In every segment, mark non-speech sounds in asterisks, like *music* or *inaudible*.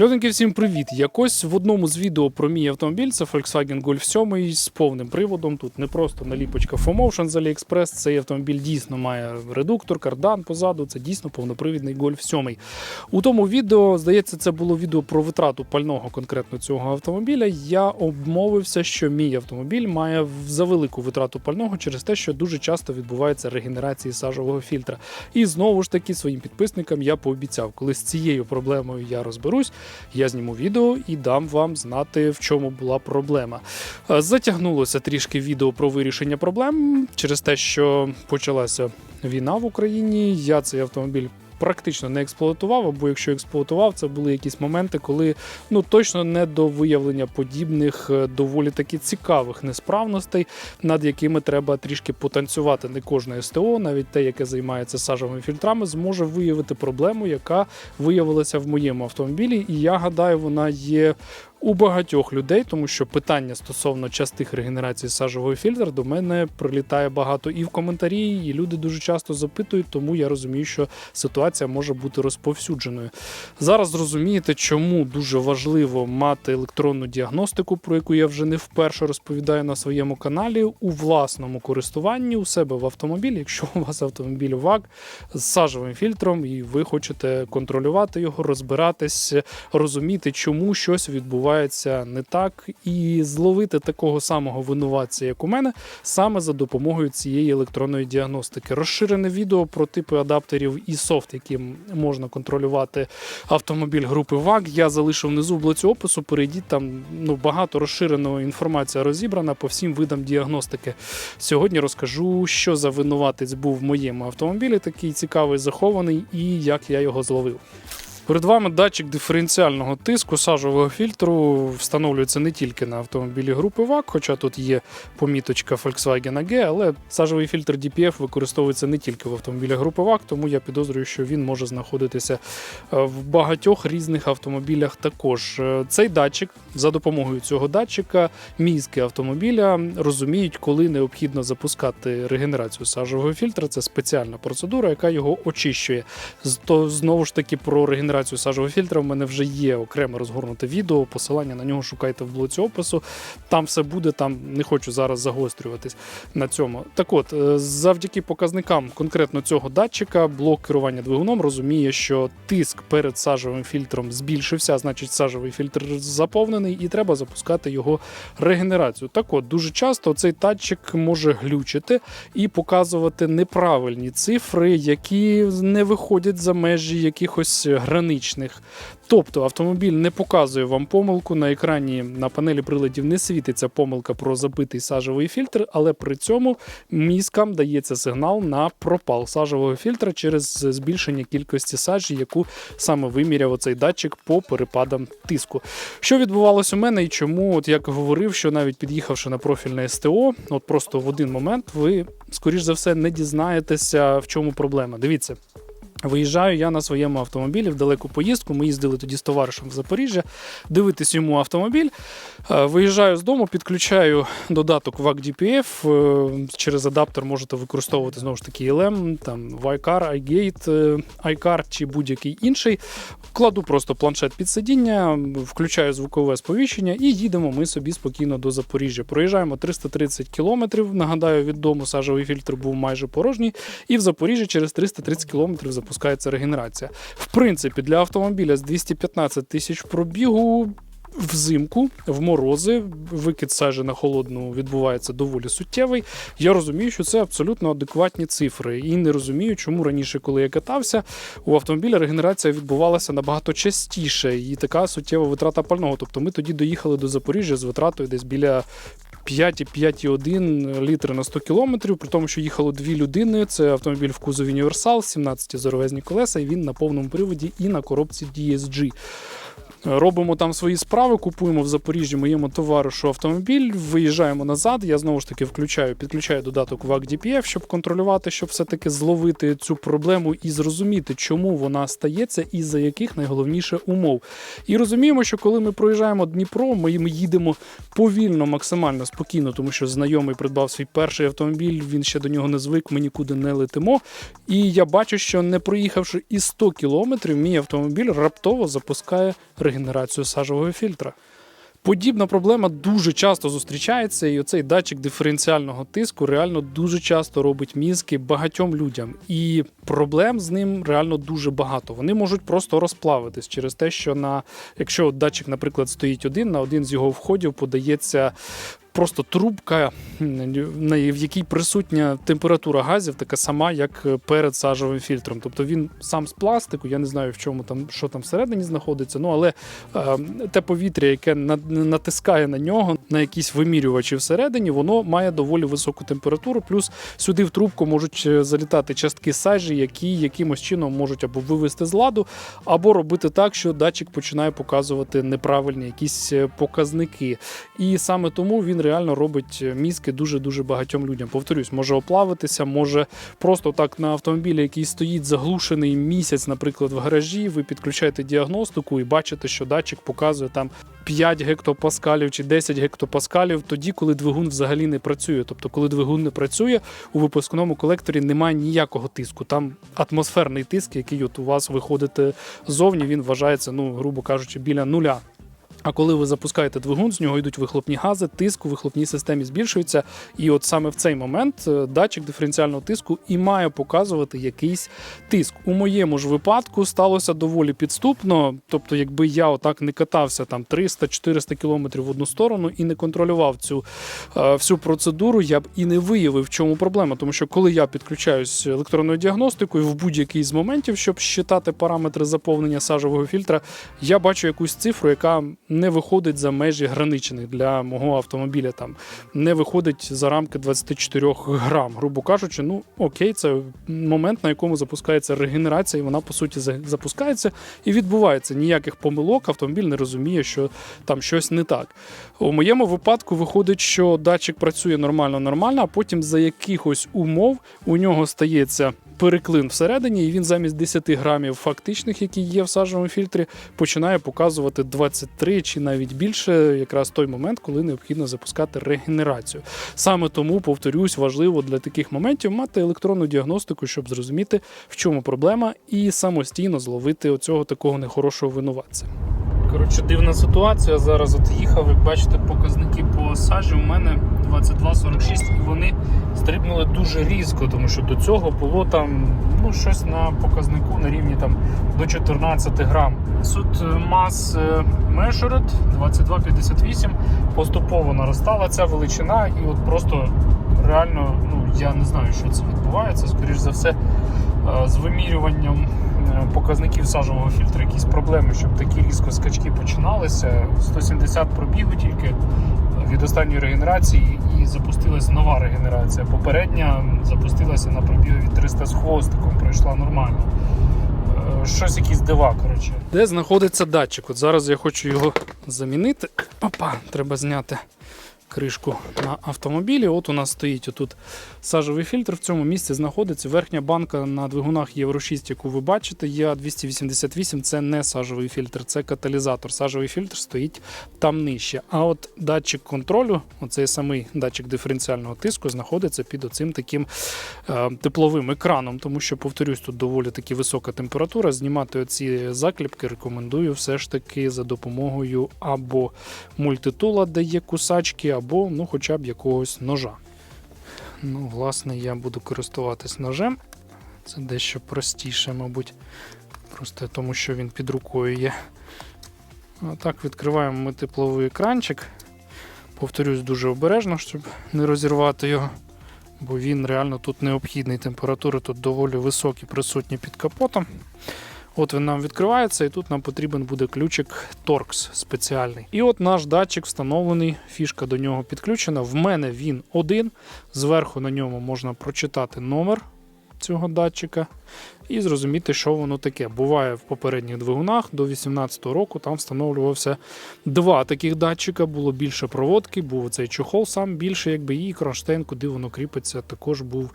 Льоденьки, всім привіт! Якось в одному з відео про мій автомобіль, це Volkswagen Golf 7 з повним приводом. Тут не просто наліпочка FOMotion з AliExpress, Цей автомобіль дійсно має редуктор, кардан позаду. Це дійсно повнопривідний Golf 7. У тому відео, здається, це було відео про витрату пального конкретно цього автомобіля. Я обмовився, що мій автомобіль має завелику витрату пального через те, що дуже часто відбувається регенерація сажового фільтра. І знову ж таки своїм підписникам я пообіцяв, коли з цією проблемою я розберусь, я зніму відео і дам вам знати, в чому була проблема. Е, Затягнулося трішки відео про вирішення проблем через те, що почалася війна в Україні. Я цей автомобіль. Практично не експлуатував, або якщо експлуатував, це були якісь моменти, коли ну точно не до виявлення подібних е, доволі таки цікавих несправностей, над якими треба трішки потанцювати. Не кожне СТО, навіть те, яке займається сажовими фільтрами, зможе виявити проблему, яка виявилася в моєму автомобілі. І я гадаю, вона є у багатьох людей, тому що питання стосовно частих регенерації сажового фільтра до мене прилітає багато і в коментарі, і люди дуже часто запитують, тому я розумію, що ситуація може бути розповсюдженою. Зараз зрозумієте, чому дуже важливо мати електронну діагностику, про яку я вже не вперше розповідаю на своєму каналі, у власному користуванні у себе в автомобілі, якщо у вас автомобіль ВАГ з сажовим фільтром, і ви хочете контролювати його, розбиратись, розуміти, чому щось відбувається не так, і зловити такого самого винуватця, як у мене, саме за допомогою цієї електронної діагностики. Розширене відео про типи адаптерів і софт, яким можна контролювати автомобіль групи ВАГ. Я залишив внизу в блоці опису. Перейдіть там ну багато розширеної інформація розібрана по всім видам діагностики. Сьогодні розкажу, що за винуватець був в моєму автомобілі, такий цікавий, захований, і як я його зловив. Перед вами датчик диференціального тиску сажового фільтру встановлюється не тільки на автомобілі групи ВАГ, хоча тут є поміточка Volkswagen AG, але сажовий фільтр DPF використовується не тільки в автомобілях групи ВАГ, тому я підозрюю, що він може знаходитися е, в багатьох різних автомобілях також. Е, Цей датчик за допомогою цього датчика мізки автомобіля розуміють, коли необхідно запускати регенерацію сажового фільтра. Це спеціальна процедура, яка його очищує. То знову ж таки про регенерацію сажового фільтра в мене вже є окреме розгорнуте відео. Посилання на нього шукайте в блоці опису. Там все буде. Там не хочу зараз загострюватись на цьому. Так от, е, завдяки показникам конкретно цього датчика, блок керування двигуном розуміє, що тиск перед сажовим фільтром збільшився, значить, сажовий фільтр заповнений, і треба запускати його регенерацію. Так от, дуже часто цей датчик може глючити і показувати неправильні цифри, які не виходять за межі якихось граничних. Тобто автомобіль не показує вам помилку на екрані на панелі приладів не світиться помилка про забитий сажовий фільтр, але при цьому мізкам дається сигнал на пропал сажового фільтра через збільшення кількості сажі, яку саме виміряв оцей датчик по перепадам тиску. Що відбувалось у мене і чому, от як говорив, що навіть під'їхавши на профільне СТО, от просто в один момент ви, скоріш за все, не дізнаєтеся, в чому проблема. Дивіться. Виїжджаю я на своєму автомобілі в далеку поїздку. Ми їздили тоді з товаришем в Запоріжжя, дивитись йому автомобіль. Е, Виїжджаю з дому, підключаю додаток VAC DPF. е, Через адаптер можете використовувати знову ж таки LM, там iCar, iGate, iCar чи будь-який інший. Кладу просто планшет під сидіння, включаю звукове сповіщення і їдемо ми собі спокійно до Запоріжжя. Проїжджаємо 330 кілометрів. Нагадаю, від дому сажовий фільтр був майже порожній, і в Запоріжжі через 330 кілометрів запускається регенерація. В принципі, для автомобіля з 215 тисяч пробігу. Взимку, в морози, викид сажі на холодну відбувається доволі суттєвий. Я розумію, що це абсолютно адекватні цифри. І не розумію, чому раніше, коли я катався, у автомобіля регенерація відбувалася набагато частіше і така суттєва витрата пального. Тобто ми тоді доїхали до Запоріжжя з витратою десь біля 5,5,1 літри на 100 кілометрів, при тому, що їхало дві людини. Це автомобіль в кузові Універсал, 17 зоровезні колеса, і він на повному приводі і на коробці DSG. Робимо там свої справи, купуємо в Запоріжжі моєму товаришу автомобіль, виїжджаємо назад. Я знову ж таки включаю, підключаю додаток VAC DPF, щоб контролювати, щоб все-таки зловити цю проблему і зрозуміти, чому вона стається і за яких найголовніше умов. І розуміємо, що коли ми проїжджаємо Дніпро, ми, ми їдемо повільно, максимально спокійно, тому що знайомий придбав свій перший автомобіль, він ще до нього не звик, ми нікуди не летимо. І я бачу, що не проїхавши і 100 кілометрів, мій автомобіль раптово запускає регенерацію регенерацію сажового фільтра. Подібна проблема дуже часто зустрічається, і оцей датчик диференціального тиску реально дуже часто робить мізки багатьом людям. І проблем з ним реально дуже багато. Вони можуть просто розплавитись через те, що на якщо датчик, наприклад, стоїть один, на один з його входів подається. Просто трубка, в якій присутня температура газів, така сама, як перед сажовим фільтром. Тобто він сам з пластику, я не знаю, в чому там, що там всередині знаходиться. Ну але е, те повітря, яке натискає на нього, на якісь вимірювачі всередині, воно має доволі високу температуру. Плюс сюди в трубку можуть е, залітати частки сажі, які якимось чином можуть або вивести з ладу, або робити так, що датчик починає показувати неправильні якісь е, показники. І саме тому він реально робить е, мізки дуже дуже багатьом людям. Повторюсь, може оплавитися, може просто так на автомобілі, який стоїть заглушений місяць, наприклад, в гаражі. Ви підключаєте діагностику і бачите, що датчик показує там 5 гектопаскалів чи 10 гектопаскалів, тоді, коли двигун взагалі не працює. Тобто, коли двигун не працює, у випускному колекторі немає ніякого тиску. Там атмосферний тиск, який от у вас виходить ззовні, він вважається, ну грубо кажучи, біля нуля. А коли ви запускаєте двигун, з нього йдуть вихлопні гази, тиск у вихлопній системі збільшується. І от саме в цей момент е, датчик диференціального тиску і має показувати якийсь тиск. У моєму ж випадку сталося доволі підступно. Тобто, якби я отак не катався там 300-400 кілометрів в одну сторону і не контролював цю е, всю процедуру, я б і не виявив, в чому проблема. Тому що коли я підключаюсь електронною діагностикою в будь-який з моментів, щоб щитати параметри заповнення сажового фільтра, я бачу якусь цифру, яка не виходить за межі граничних для мого автомобіля. Там не виходить за рамки 24 грам. Грубо кажучи, ну окей, це момент, на якому запускається регенерація, і вона по суті за- запускається і відбувається. Ніяких помилок, автомобіль не розуміє, що там щось не так. У моєму випадку виходить, що датчик працює нормально, нормально, а потім за якихось умов у нього стається. Переклин всередині, і він замість 10 грамів фактичних, які є в сажовому фільтрі, починає показувати 23 чи навіть більше, якраз той момент, коли необхідно запускати регенерацію. Саме тому, повторюсь, важливо для таких моментів мати електронну діагностику, щоб зрозуміти, в чому проблема, і самостійно зловити оцього такого нехорошого винуватця. Коротше, дивна ситуація. Зараз от їхав, як бачите, показники по сажі у мене 22,46, і вони стрибнули дуже різко, тому що до цього було там ну, щось на показнику на рівні там до 14 грам. Суд мас е, measured 22,58 поступово наростала ця величина, і от просто реально, ну я не знаю, що це відбувається. Скоріш за все, е, з вимірюванням е, показників сажового фільтра якісь проблеми, щоб такі різко скачки починалися. 170 пробігу тільки від останньої регенерації і запустилася нова регенерація. Попередня запустилася на пробігу від 300 з хвостиком, пройшла нормально. Е, Щось якісь дива, коротше. Де знаходиться датчик? От зараз я хочу його замінити. Опа, треба зняти кришку на автомобілі. От у нас стоїть отут сажовий фільтр. В цьому місці знаходиться верхня банка на двигунах Євро 6, яку ви бачите. Є 288 це не сажовий фільтр, це каталізатор. Сажовий фільтр стоїть там нижче. А от датчик контролю, оцей самий датчик диференціального тиску, знаходиться під оцим таким е, тепловим екраном, тому що, повторюсь, тут доволі таки висока температура. Знімати оці закліпки рекомендую все ж таки за допомогою або мультитула, де є кусачки, або ну, хоча б якогось ножа. Ну, власне, я буду користуватись ножем. Це дещо простіше, мабуть. Просто тому, що він під рукою є. Так, відкриваємо ми тепловий екранчик. Повторюсь, дуже обережно, щоб не розірвати його. Бо він реально тут необхідний. Температури тут доволі високі, присутні під капотом. От він нам відкривається, і тут нам потрібен буде ключик Torx спеціальний. І от наш датчик встановлений, фішка до нього підключена. В мене він один. Зверху на ньому можна прочитати номер цього датчика і зрозуміти, що воно таке. Буває в попередніх двигунах до 2018 року там встановлювався два таких датчика, було більше проводки, був цей чохол сам більше, якби і кронштейн, куди воно кріпиться, також був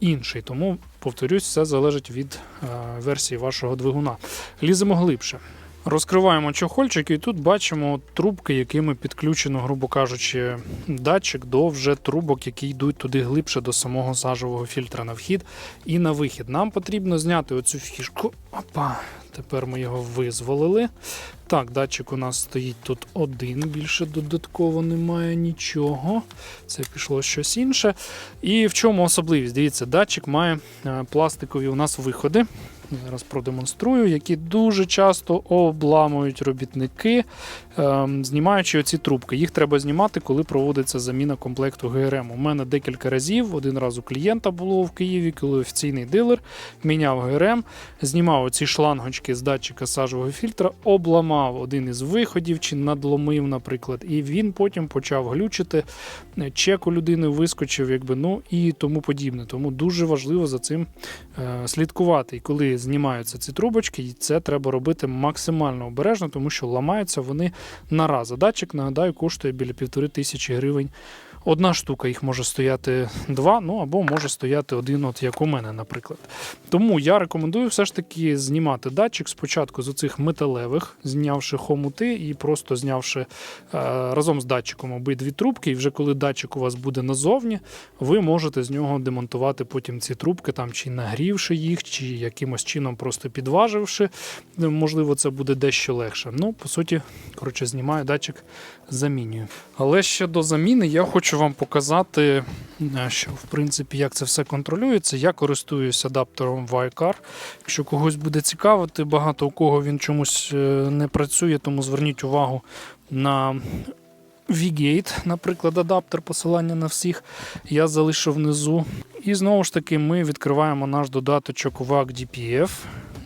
інший. Тому, повторюсь, все залежить від е, версії вашого двигуна. Ліземо глибше. Розкриваємо чохольчик, і тут бачимо трубки, якими підключено, грубо кажучи, датчик до вже трубок, які йдуть туди глибше до самого сажового фільтра на вхід і на вихід. Нам потрібно зняти оцю фішку. Опа, тепер ми його визволили. Так, датчик у нас стоїть тут один, більше додатково немає нічого. Це пішло щось інше. І в чому особливість? Дивіться, датчик має е, пластикові у нас виходи. Зараз продемонструю, які дуже часто обламують робітники, ем, знімаючи оці трубки. Їх треба знімати, коли проводиться заміна комплекту ГРМ. У мене декілька разів. Один раз у клієнта було в Києві, коли офіційний дилер міняв ГРМ, знімав оці шлангочки з датчика сажового фільтра, обламав один із виходів чи надломив, наприклад, і він потім почав глючити. Чек у людини вискочив, якби ну і тому подібне. Тому дуже важливо за цим е, слідкувати. І коли знімаються ці трубочки, і це треба робити максимально обережно, тому що ламаються вони на раз. А датчик, нагадаю, коштує біля півтори тисячі гривень. Одна штука їх може стояти два, ну або може стояти один, от як у мене, наприклад. Тому я рекомендую все ж таки знімати датчик спочатку з оцих металевих, знявши хомути і просто знявши е, разом з датчиком обидві трубки. І вже коли датчик у вас буде назовні, ви можете з нього демонтувати потім ці трубки, там чи нагрівши їх, чи якимось чином просто підваживши. Можливо, це буде дещо легше. Ну, по суті, коротше, знімаю датчик, замінюю. Але ще до заміни я хочу вам показати, е, що в принципі як це все контролюється. Я користуюсь адаптером Wicar. Якщо когось буде цікавити, багато у кого він чомусь е, не працює, тому зверніть увагу на V-Gate, наприклад, адаптер, посилання на всіх. Я залишу внизу. І знову ж таки, ми відкриваємо наш додаточок VAC DPF,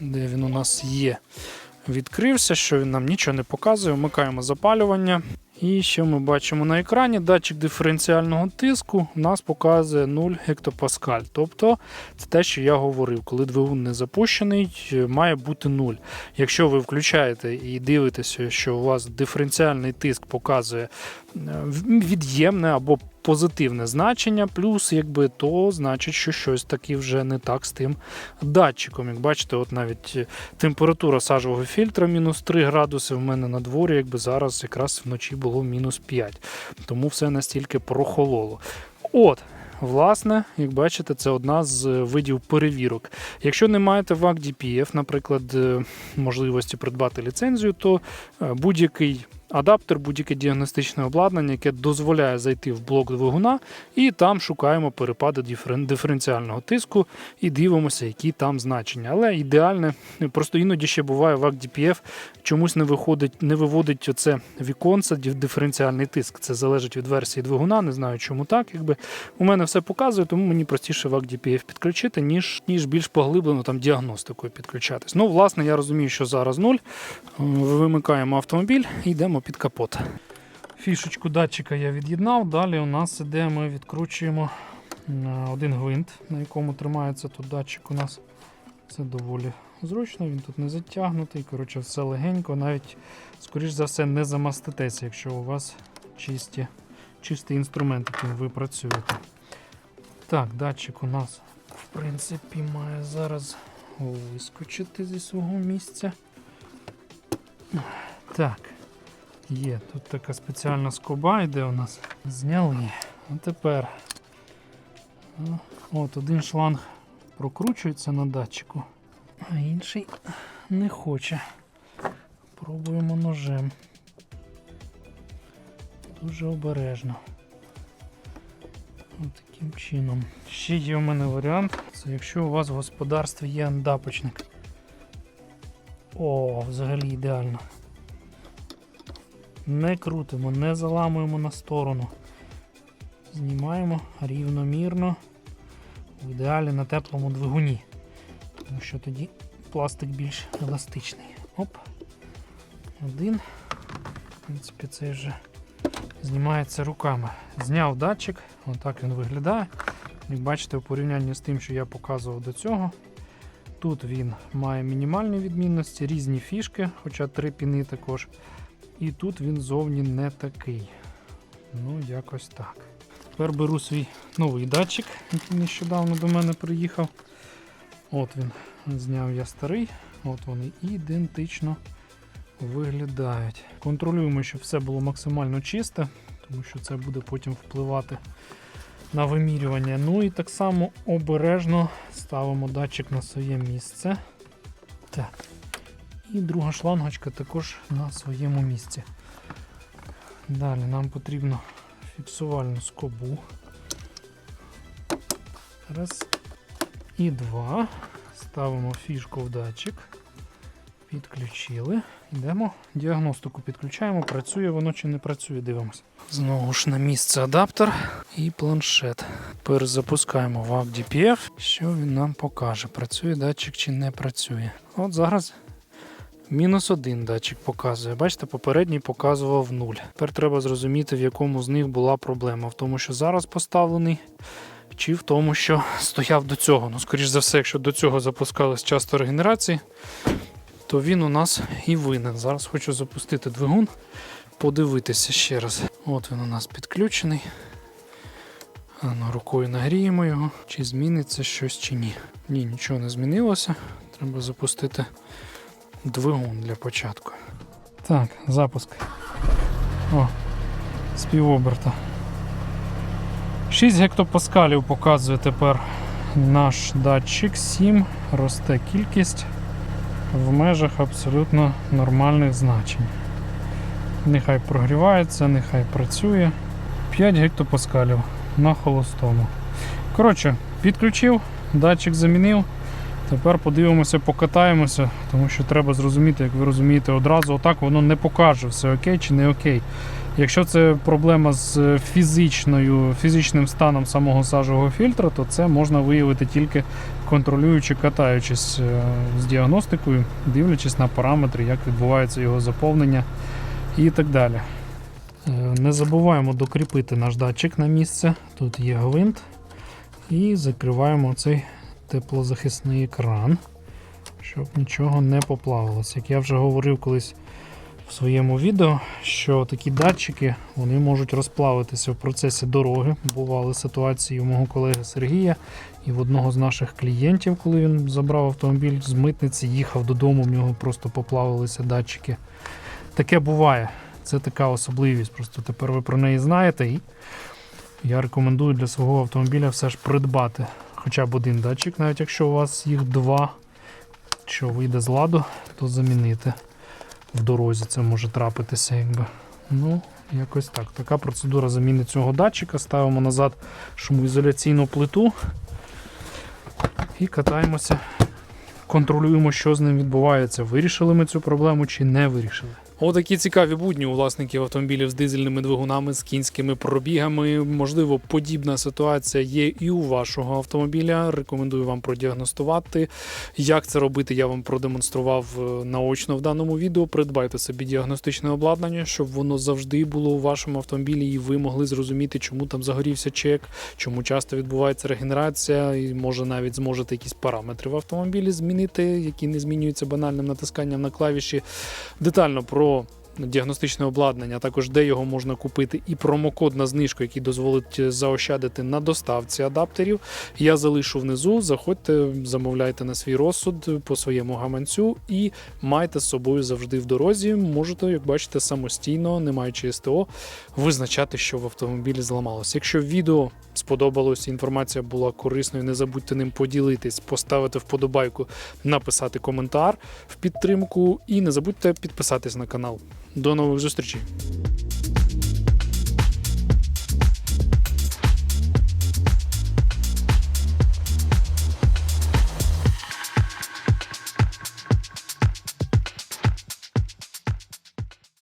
де він у нас є. Відкрився, що він нам нічого не показує. Вмикаємо запалювання. І що ми бачимо на екрані? Датчик диференціального тиску у нас показує 0 гектопаскаль. Тобто це те, що я говорив, коли двигун не запущений, е, має бути 0. Якщо ви включаєте і дивитеся, що у вас диференціальний тиск показує е, від'ємне або позитивне значення, плюс, якби то значить, що щось таки вже не так з тим датчиком. Як бачите, от навіть е, температура сажового фільтра мінус 3 градуси. В мене на дворі, якби зараз якраз вночі було мінус 5. Тому все настільки прохололо. От. Власне, як бачите, це одна з е, видів перевірок. Якщо не маєте VAC DPF, наприклад, е, можливості придбати ліцензію, то будь-який адаптер, будь-яке діагностичне обладнання, яке дозволяє зайти в блок двигуна, і там шукаємо перепади диферен- диференціального тиску і дивимося, які там значення. Але ідеальне, просто іноді ще буває VAC DPF чомусь не виходить, не виводить оце віконце диференціальний тиск. Це залежить від версії двигуна, не знаю чому так. Якби у мене все показує, тому мені простіше VAC DPF підключити, ніж, ніж більш поглиблено там діагностикою підключатись. Ну, власне, я розумію, що зараз нуль. Е, Вимикаємо автомобіль і йдемо під капот. Фішечку датчика я від'єднав. Далі у нас іде, ми відкручуємо е, один гвинт, на якому тримається тут датчик у нас. Це доволі зручно, він тут не затягнутий. Коротше, все легенько, навіть, скоріш за все, не замаститеся, якщо у вас чисті, чистий інструмент, яким ви працюєте. Так, датчик у нас, в принципі, має зараз вискочити зі свого місця. Так, є тут така спеціальна скоба йде у нас. Зняли. А тепер от один шланг прокручується на датчику, а інший не хоче. Пробуємо ножем. Дуже обережно. От таким чином. Ще є у мене варіант. Це якщо у вас в господарстві є андапочник. О, взагалі ідеально. Не крутимо, не заламуємо на сторону. Знімаємо рівномірно, в ідеалі на теплому двигуні. Тому що тоді пластик більш еластичний. Оп. Один. В принципі, це вже знімається руками. Зняв датчик, отак він виглядає. Як бачите, у порівнянні з тим, що я показував до цього, тут він має мінімальні відмінності, різні фішки, хоча три піни також. І тут він зовні не такий. Ну, якось так. Тепер беру свій новий датчик, який нещодавно до мене приїхав. От він. Зняв я старий. От вони ідентично виглядають. Контролюємо, щоб все було максимально чисте, тому що це буде потім впливати на вимірювання. Ну і так само обережно ставимо датчик на своє місце. Так. І друга шлангочка також на своєму місці. Далі нам потрібно фіксувальну скобу. Раз. І два. Ставимо фішку в датчик. Підключили. Йдемо, діагностику підключаємо, працює воно чи не працює, дивимося. Знову ж на місце адаптер і планшет. Тепер запускаємо в DPF, що він нам покаже, працює датчик чи не працює. От зараз мінус один датчик показує. Бачите, попередній показував 0. Тепер треба зрозуміти, в якому з них була проблема. В тому, що зараз поставлений, чи в тому, що *laughs* стояв до цього. Ну, скоріш за все, якщо до цього запускались часто регенерації, то він у нас і винен. Зараз хочу запустити двигун, подивитися ще раз. От він у нас підключений. Ну, рукою нагріємо його, чи зміниться щось чи ні. Ні, нічого не змінилося. Треба запустити двигун для початку. Так, запуск. О, з півоберта. 6 гектопаскалів показує тепер наш датчик 7. Росте кількість в межах абсолютно нормальних значень. Нехай прогрівається, нехай працює. 5 гектопаскалів на холостому. Коротше, підключив, датчик замінив. Тепер подивимося, покатаємося, тому що треба зрозуміти, як ви розумієте, одразу отак воно не покаже, все окей чи не окей. Якщо це проблема з фізичною, фізичним станом самого сажового фільтра, то це можна виявити тільки контролюючи, катаючись е, з діагностикою, дивлячись на параметри, як відбувається його заповнення і так далі. Е, Не забуваємо докріпити наш датчик на місце. Тут є гвинт. І закриваємо цей теплозахисний екран, щоб нічого не поплавилось. Як я вже говорив колись в своєму відео, що такі датчики вони можуть розплавитися в процесі дороги. Бували ситуації у мого колеги Сергія і в одного з наших клієнтів, коли він забрав автомобіль з митниці, їхав додому, в нього просто поплавилися датчики. Таке буває. Це така особливість. Просто тепер ви про неї знаєте. І я рекомендую для свого автомобіля все ж придбати хоча б один датчик, навіть якщо у вас їх два, що вийде з ладу, то замінити в дорозі. Це може трапитися, якби. Ну, якось так. Така процедура заміни цього датчика. Ставимо назад шумоізоляційну плиту і катаємося, контролюємо, що з ним відбувається. Вирішили ми цю проблему чи не вирішили. Отакі цікаві будні у власників автомобілів з дизельними двигунами, з кінськими пробігами. Можливо, подібна ситуація є і у вашого автомобіля. Рекомендую вам продіагностувати. Як це робити, я вам продемонстрував е, наочно в даному відео. Придбайте собі діагностичне обладнання, щоб воно завжди було у вашому автомобілі, і ви могли зрозуміти, чому там загорівся чек, чому часто відбувається регенерація, і може навіть зможете якісь параметри в автомобілі змінити, які не змінюються банальним натисканням на клавіші. Детально про como діагностичне обладнання, а також де його можна купити, і промокод на знижку, який дозволить заощадити на доставці адаптерів. Я залишу внизу. Заходьте, замовляйте на свій розсуд по своєму гаманцю і майте з собою завжди в дорозі. Можете, як бачите, самостійно, не маючи СТО, визначати, що в автомобілі зламалося. Якщо відео сподобалось, інформація була корисною, не забудьте ним поділитись, поставити вподобайку, написати коментар в підтримку і не забудьте підписатись на канал. До нових зустрічей.